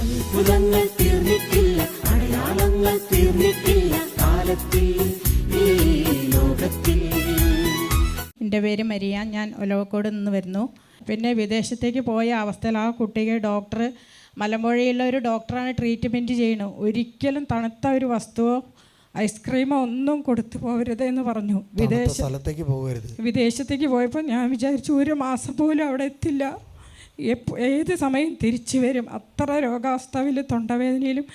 അത്ഭുതങ്ങൾ തീർന്നിട്ടില്ല അടയാളങ്ങൾ തീർന്നിട്ടില്ല കാലത്തിൽ ഈ ലോകത്തിൽ. എന്റെ പേര് മരിയ ഞാൻ ഒലവക്കോട് നിന്ന് വരുന്നു. പിന്നെ വിദേശത്തേക്ക് പോയ അവസ്ഥയിൽ ആ കുട്ടിക്ക് ഡോക്ടർ മലമ്പുഴയുള്ള ഒരു ഡോക്ടറാണ് ട്രീറ്റ്മെന്റ് ചെയ്യണം ഒരിക്കലും തണുത്ത ഒരു വസ്തുവോ ഐസ്ക്രീമോ ഒന്നും കൊടുത്തു പോകരുത് എന്ന് പറഞ്ഞു. വിദേശ സ്ഥലത്തേക്ക് പോകരുത്. വിദേശത്തേക്ക് പോയപ്പോൾ ഞാൻ വിചാരിച്ചു ഒരു മാസം പോലും അവിടെ എത്തില്ല. ഏത് സമയം തിരിച്ചു വരും? അത്ര രോഗാവസ്ഥയിൽ തൊണ്ടവേദനയിലും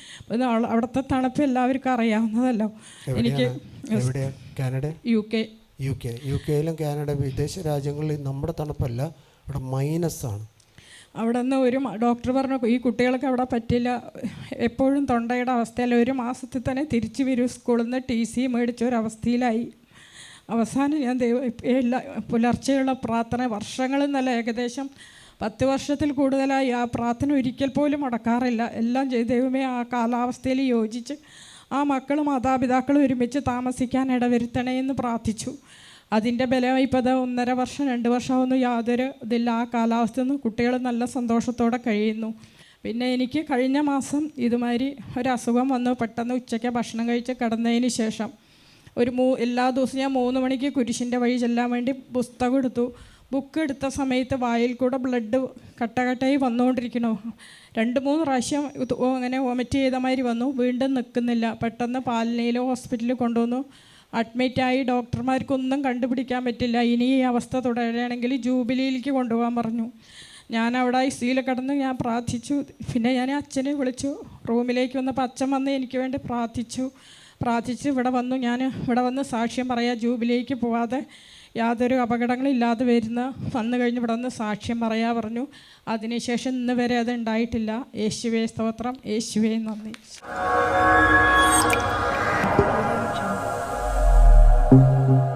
അവിടുത്തെ തണുപ്പ് എല്ലാവർക്കും അറിയാവുന്നതല്ലോ. എനിക്ക് Canada? U K U K U കെയിലും Canada വിദേശ രാജ്യങ്ങളിൽ നമ്മുടെ തണുപ്പല്ല ഇവിടെ മൈനസ് ആണ്. അവിടെ നിന്ന് ഒരു ഡോക്ടർ പറഞ്ഞു ഈ കുട്ടികൾക്ക് അവിടെ പറ്റില്ല. എപ്പോഴും തൊണ്ടയുടെ അവസ്ഥയിൽ ഒരു മാസത്തിൽ തന്നെ തിരിച്ചു വരും. സ്കൂളിൽ നിന്ന് ടി സി മേടിച്ച ഒരവസ്ഥയിലായി അവസാനം ഞാൻ ദൈവം എല്ലാ പുലർച്ചെയുള്ള പ്രാർത്ഥന വർഷങ്ങളിൽ നിന്നല്ല ഏകദേശം പത്ത് വർഷത്തിൽ കൂടുതലായി ആ പ്രാർത്ഥന ഒരിക്കൽ പോലും മുടക്കാറില്ല എല്ലാം ചെയ്ത് ദൈവമേ ആ കാലാവസ്ഥയിൽ യോജിച്ച് ആ മക്കളും മാതാപിതാക്കളും ഒരുമിച്ച് താമസിക്കാൻ ഇടവരുത്തണേ എന്ന് പ്രാർത്ഥിച്ചു. അതിന്റെ ബലം ഇപ്പോൾ ഒന്നര വർഷം രണ്ട് വർഷമൊന്നും യാതൊരു ഇതില്ല. ആ കാലാവസ്ഥ നിന്ന് കുട്ടികൾ നല്ല സന്തോഷത്തോടെ കഴിയുന്നു. പിന്നെ എനിക്ക് കഴിഞ്ഞ മാസം ഇതുമാതിരി ഒരു അസുഖം വന്നു. പെട്ടെന്ന് ഉച്ചയ്ക്ക് ഭക്ഷണം കഴിച്ച് കിടന്നതിന് ശേഷം ഒരു മൂ എല്ലാ ദിവസവും ഞാൻ മൂന്ന് മണിക്ക് കുരിശിന്റെ വഴി ചെല്ലാൻ വേണ്ടി പുസ്തകം എടുത്തു. ബുക്ക് എടുത്ത സമയത്ത് വായിൽ കൂടെ ബ്ലഡ് കട്ടകട്ടായി വന്നുകൊണ്ടിരിക്കണു രണ്ട് മൂന്ന് പ്രാവശ്യം അങ്ങനെ വോമിറ്റ് ചെയ്ത മാതിരി വന്നു. വീണ്ടും നിൽക്കുന്നില്ല. പെട്ടെന്ന് പാലനയിലെ ഹോസ്പിറ്റലിൽ കൊണ്ടുവന്നു. അഡ്മിറ്റായി ഡോക്ടർമാർക്കൊന്നും കണ്ടുപിടിക്കാൻ പറ്റില്ല. ഇനി ഈ അവസ്ഥ തുടരുകയാണെങ്കിൽ ജൂബിലിയിലേക്ക് കൊണ്ടുപോകാൻ പറഞ്ഞു. ഞാൻ അവിടെ ഐ സിയിൽ കിടന്ന് ഞാൻ പ്രാർത്ഥിച്ചു. പിന്നെ ഞാൻ അച്ഛനെ വിളിച്ചു. റൂമിലേക്ക് വന്നപ്പോൾ അച്ഛൻ വന്ന് എനിക്ക് വേണ്ടി പ്രാർത്ഥിച്ചു. പ്രാർത്ഥിച്ച് ഇവിടെ വന്നു. ഞാൻ ഇവിടെ വന്ന് സാക്ഷ്യം പറയാം ജൂബിലേക്ക് പോവാതെ യാതൊരു അപകടങ്ങളില്ലാതെ വരുന്ന വന്നു കഴിഞ്ഞ് ഇവിടെ വന്ന് സാക്ഷ്യം പറയാ പറഞ്ഞു. അതിനുശേഷം ഇന്ന് വരെ അത് ഉണ്ടായിട്ടില്ല. യേശുവേ സ്തോത്രം. യേശുവേ നന്ദി. Thank